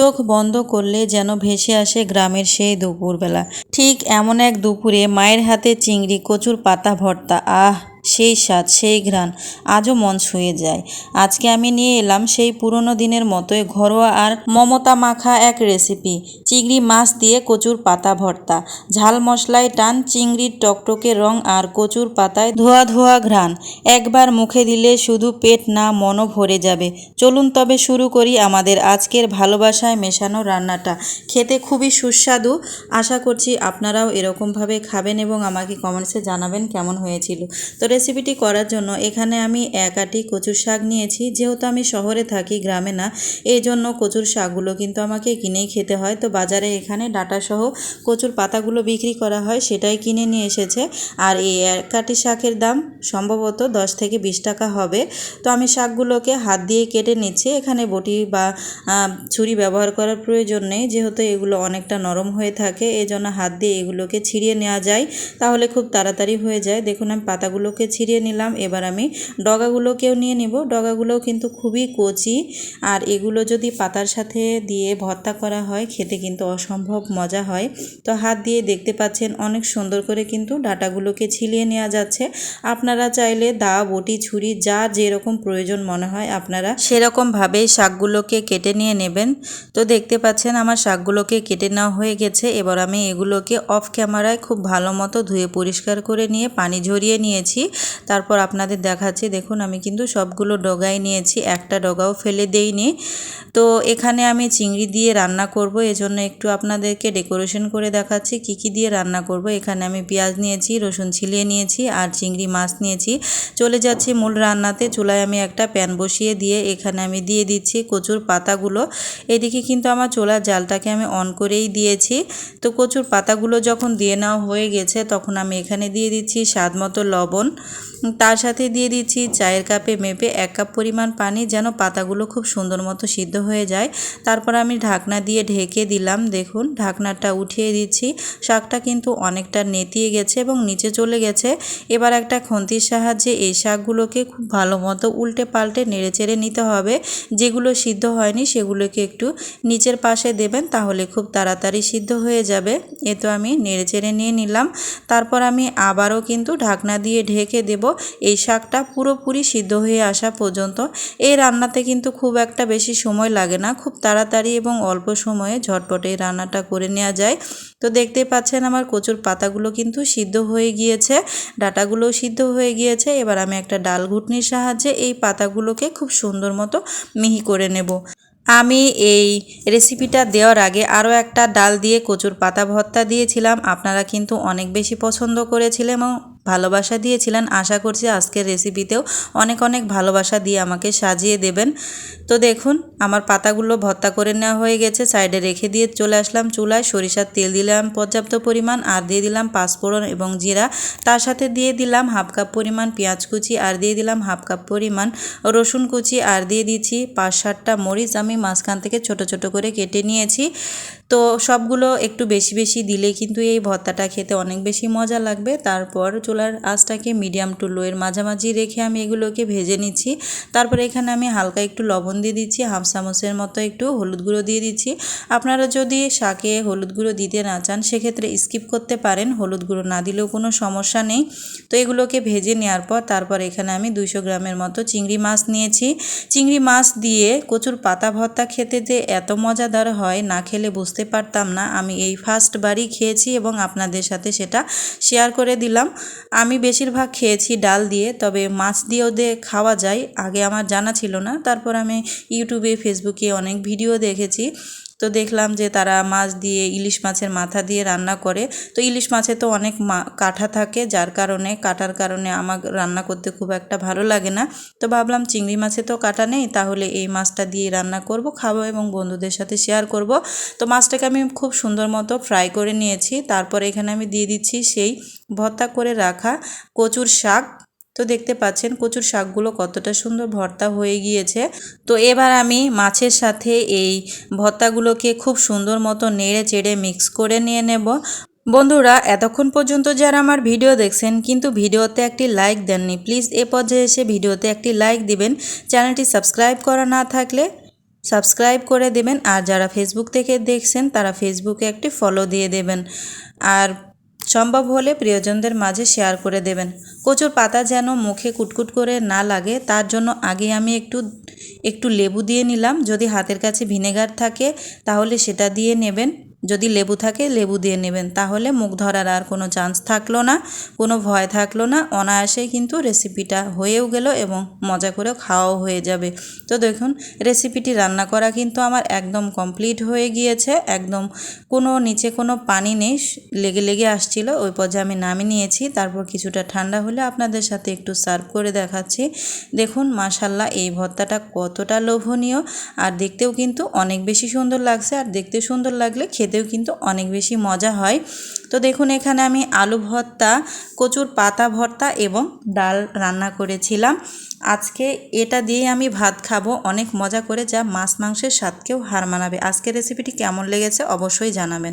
চোখ বন্ধ করলে যেন ভেসে আসে গ্রামের সেই দুপুরবেলা। ঠিক এমন এক দুপুরে মায়ের হাতে চিংড়ি, কচুর পাতা ভর্তা, আহ! সেই স্বাদ, সেই ঘ্রাণ আজও মন ছুঁয়ে যায়। আজকে আমি নিয়ে এলাম সেই পুরনো দিনের মতোই ঘরোয়া আর মমতা মাখা এক রেসিপি চিংড়ি মাছ দিয়ে কচুর পাতা ভর্তা। ঝাল মশলায় টান চিংড়ির টকটকে রং আর কচুর পাতায় ধোয়া ধোয়া ঘ্রাণ। একবার মুখে দিলে শুধু পেট না, মনও ভরে যাবে। চলুন তবে শুরু করি আমাদের আজকের ভালোবাসায় মেশানো রান্নাটা। খেতে খুবই সুস্বাদু। আশা করছি আপনারাও এরকমভাবে খাবেন এবং আমাকে কমেন্টসে জানাবেন কেমন হয়েছিল। তো রেসিপিটি করার জন্য এখানে আমি এক আটি কচুর শাক নিয়েছি। যেহেতু আমি শহরে থাকি, গ্রামে না এই জন্য কচুর শাকগুলো কিন্তু আমাকে কিনেই খেতে হয়। তো বাজারে এখানে ডাটাসহ কচুর পাতাগুলো বিক্রি করা হয়, সেটাই কিনে নিয়ে এসেছে। আর এই এক আটি শাকের দাম সম্ভবত দশ থেকে বিশ টাকা হবে। তো আমি শাকগুলোকে হাত দিয়ে কেটে নিচ্ছি। এখানে বটি বা ছুরি ব্যবহার করার প্রয়োজন নেই। যেহেতু এগুলো অনেকটা নরম হয়ে থাকে এই জন্য হাত দিয়ে এগুলোকে ছিঁড়িয়ে নেওয়া যায়। তাহলে খুব তাড়াতাড়ি হয়ে যায়। দেখুন আমি পাতাগুলোকে ছিঁড়িয়ে নিলাম। এবার আমি ডগাগুলোকেও নিয়ে নিব। ডগাগুলোও কিন্তু খুবই কচি। আর এগুলো যদি পাতার সাথে দিয়ে ভর্তা করা হয়, খেতে কিন্তু অসম্ভব মজা হয়। তো হাত দিয়ে দেখতে পাচ্ছেন, অনেক সুন্দর করে কিন্তু ডাটাগুলোকে ছিলিয়ে নেওয়া যাচ্ছে। আপনারা চাইলে দা, বটি, ছুরি, যা যেরকম প্রয়োজন মনে হয় আপনারা সেরকমভাবেই শাকগুলোকে কেটে নিয়ে নেবেন। তো দেখতে পাচ্ছেন, আমার শাকগুলোকে কেটে নেওয়া হয়ে গেছে। এবার আমি এগুলোকে অফ ক্যামেরায় খুব ভালো মতো ধুয়ে পরিষ্কার করে নিয়ে পানি ঝরিয়ে নিয়েছি। তারপর আপনাদের দেখাচ্ছি, দেখুন আমি কিন্তু সবগুলো ডগাই নিয়েছি, একটা ডগাও ফেলে দেইনি। তো এখানে আমি চিংড়ি দিয়ে রান্না করব, এজন্য একটু আপনাদেরকে ডেকোরেশন করে দেখাচ্ছি, কি কি দিয়ে রান্না করব। এখানে আমি পেঁয়াজ নিয়েছি, রসুন ছিলিয়ে নিয়েছি, আর চিংড়ি মাছ নিয়েছি। চলে যাচ্ছি মূল রান্নাতে, চুলায় আমি একটা প্যান বসিয়ে দিয়ে এখানে আমি দিয়ে দিচ্ছি কচুর পাতাগুলো। এদিকে কিন্তু আমার চোলার জালটাকে আমি অন করেই দিয়েছি। তো কচুর পাতাগুলো যখন দিয়ে নেওয়া হয়ে গেছে, তখন আমি এখানে দিয়ে দিচ্ছি স্বাদ মতো লবণ। তার সাথে দিয়ে দিচ্ছি চায়ের কাপে মেপে এক কাপ পরিমাণ পানি যেন পাতাগুলো খুব সুন্দর মতো সিদ্ধ হয়ে যায়। তারপর আমি ঢাকনা দিয়ে ঢেকে দিলাম, দেখুন, ঢাকনাটা উঠিয়ে দিচ্ছি। শাকটা কিন্তু অনেকটা নেতিয়ে গেছে এবং নিচে চলে গেছে। এবার একটা খন্তির সাহায্যে এই শাকগুলোকে খুব ভালো মতো উল্টে পাল্টে নেড়ে চেড়ে নিতে হবে। যেগুলো সিদ্ধ হয়নি সেগুলোকে একটু নিচের পাশে দেবেন তাহলে খুব তাড়াতাড়ি সিদ্ধ হয়ে যাবে। এ তো আমি নেড়ে চেড়ে নিয়ে নিলাম। তারপর আমি আবারও কিন্তু ঢাকনা দিয়ে ঢেকে দেব। এই শাকটা পুরোপুরি সিদ্ধ হয়ে আসা পর্যন্ত। এই রান্নাতে কিন্তু খুব একটা বেশি সময় লাগে না। খুব তাড়াতাড়ি এবং অল্প সময়ে ঝটপট রান্নাটা করে নেওয়া যায়। তো দেখতেই পাচ্ছেন আমার কচুর পাতাগুলো কিন্তু সিদ্ধ হয়ে গিয়েছে। ডাটাগুলোও সিদ্ধ হয়ে গিয়েছে। এবার আমি একটা ডাল ঘুটনির সাহায্যে এই পাতাগুলোকে খুব সুন্দর মতো মিহি করে নেব। আমি এই রেসিপিটা দেওয়ার আগে আরও একটা ডাল দিয়ে কচুর পাতা ভর্তা দিয়েছিলাম। আপনারা কিন্তু অনেক বেশি পছন্দ করেছিলেন এবং ভালোবাসা দিয়েছিলেন। আশা করছি আজকের রেসিপিতেও অনেক অনেক ভালোবাসা দিয়ে আমাকে সাজিয়ে দেবেন। তো দেখুন, আমার পাতাগুলো ভর্তা করে নেওয়া হয়ে গেছে। সাইডে রেখে দিয়ে চলে আসলাম চুলায়। সরিষার তেল দিলাম, পর্যাপ্ত পরিমাণ, আর দিয়ে দিলাম পাঁচফোড়ন এবং জিরা। তার সাথে দিয়ে দিলাম হাফ কাপ পরিমাণ পেঁয়াজ কুচি, আর দিয়ে দিলাম হাফ কাপ পরিমাণ রসুন কুচি, আর দিয়ে দিচ্ছি পাঁচ সাতটা মরিচ। আমি মাঝখান থেকে ছোট ছোট করে কেটে নিয়েছি। তো সবগুলো একটু বেশি বেশি দিলে কিন্তু এই ভর্তাটা খেতে অনেক বেশি মজা লাগবে। তারপর চুলার আঁচটাকে মিডিয়াম টু লোয়ের মাঝামাঝি রেখে আমি এগুলোকে ভেজে নিচ্ছি। তারপর এখানে আমি হালকা একটু লবণ দিয়ে দিচ্ছি, হাফ চামচের মতো একটু হলুদ গুঁড়ো দিয়ে দিচ্ছি। আপনারা যদি শাকে হলুদ গুঁড়ো দিতে না চান, সেক্ষেত্রে স্কিপ করতে পারেন, হলুদ গুঁড়ো না দিলেও কোনো সমস্যা নেই। তো এগুলোকে ভেজে নেওয়ার পর তারপর এখানে আমি দুইশো গ্রামের মতো চিংড়ি মাছ নিয়েছি। চিংড়ি মাছ দিয়ে কচুর পাতা ভর্তা খেতে যে এত মজাদার হয়, না খেলে বুঝতে পারতাম না। আমি এই ফার্স্ট বারই খেয়েছি এবং আপনাদের সাথে সেটা শেয়ার করে দিলাম। আমি বেশিরভাগ খেয়েছি ডাল দিয়ে, তবে মাছ দিয়েও দিয়ে খাওয়া যায়, আগে আমার জানা ছিল না। তারপর আমি ইউটিউবে, ফেসবুকে অনেক ভিডিও দেখেছি। তো দেখলাম যে তারা মাছ দিয়ে, ইলিশ মাছের মাথা দিয়ে রান্না করে। তো ইলিশ মাছে তো অনেক মা, কাঁটা থাকে, যার কারণে, কাটার কারণে আমার রান্না করতে খুব একটা ভালো লাগে না। তো ভাবলাম চিংড়ি মাছে তো কাটা নেই, তাহলে এই মাছটা দিয়ে রান্না করব, খাব এবং বন্ধুদের সাথে শেয়ার করব। তো মাছটাকে আমি খুব সুন্দর মতো ফ্রাই করে নিয়েছি। তারপর এখানে আমি দিয়ে দিচ্ছি সেই ভর্তা করে রাখা কচুর শাক। তো দেখতে পাচ্ছেন কচুর শাকগুলো কতটা সুন্দর ভর্তা হয়ে গিয়েছে। তো এবার আমি মাছের সাথে এই ভর্তাগুলোকে খুব সুন্দর মতো নেড়ে চেড়ে মিক্স করে নিয়ে নেব। বন্ধুরা, এতক্ষণ পর্যন্ত যারা আমার ভিডিও দেখছেন কিন্তু ভিডিওতে একটি লাইক দেননি, প্লিজ এ পর্যায়ে এসে ভিডিওতে একটি লাইক দিবেন। চ্যানেলটি সাবস্ক্রাইব করা না থাকলে সাবস্ক্রাইব করে দেবেন। আর যারা ফেসবুক থেকে দেখছেন, তারা ফেসবুকে একটি ফলো দিয়ে দেবেন। আর সম্ভব হলে প্রিয়জনদের মাঝে শেয়ার করে দেবেন। কচুর পাতা যেন মুখে কুটকুট করে না লাগে, তার জন্য আগে আমি একটু একটু লেবু দিয়ে নিলাম। যদি হাতের কাছে ভিনেগার থাকে, তাহলে সেটা দিয়ে নেবেন। যদি লেবু থাকে, লেবু দিয়ে নেবেন। তাহলে মুখ ধরার আর কোনো চান্স থাকল না, কোনো ভয় থাকল না। অনায়াসেই কিন্তু রেসিপিটা হয়েও গেল এবং মজা করেও খাওয়াও হয়ে যাবে। তো দেখুন রেসিপিটি রান্না করা কিন্তু আমার একদম কমপ্লিট হয়ে গিয়েছে। একদম কোনো নিচে কোনো পানি নেই, লেগে লেগে আসছিল। ওই পর্যায়ে আমি নামিয়ে নিয়েছি। তারপর কিছুটা ঠান্ডা হলে আপনাদের সাথে একটু সার্ভ করে দেখাচ্ছি। দেখুন মাশাল্লাহ এই ভর্তাটা কতটা লোভনীয়। আর দেখতেও কিন্তু অনেক বেশি সুন্দর লাগছে। আর দেখতে সুন্দর লাগলে খেতেও কিন্তু অনেক বেশি মজা হয়। তো দেখুন, এখানে আমি আলু ভর্তা, কচুর পাতা ভর্তা এবং ডাল রান্না করেছিলাম। আজকে এটা দিয়ে আমি ভাত খাব। অনেক মজা করে যা মাছ মাংসের স্বাদকেও হার মানাবে। আজকে রেসিপিটি কেমন লেগেছে অবশ্যই জানাবেন।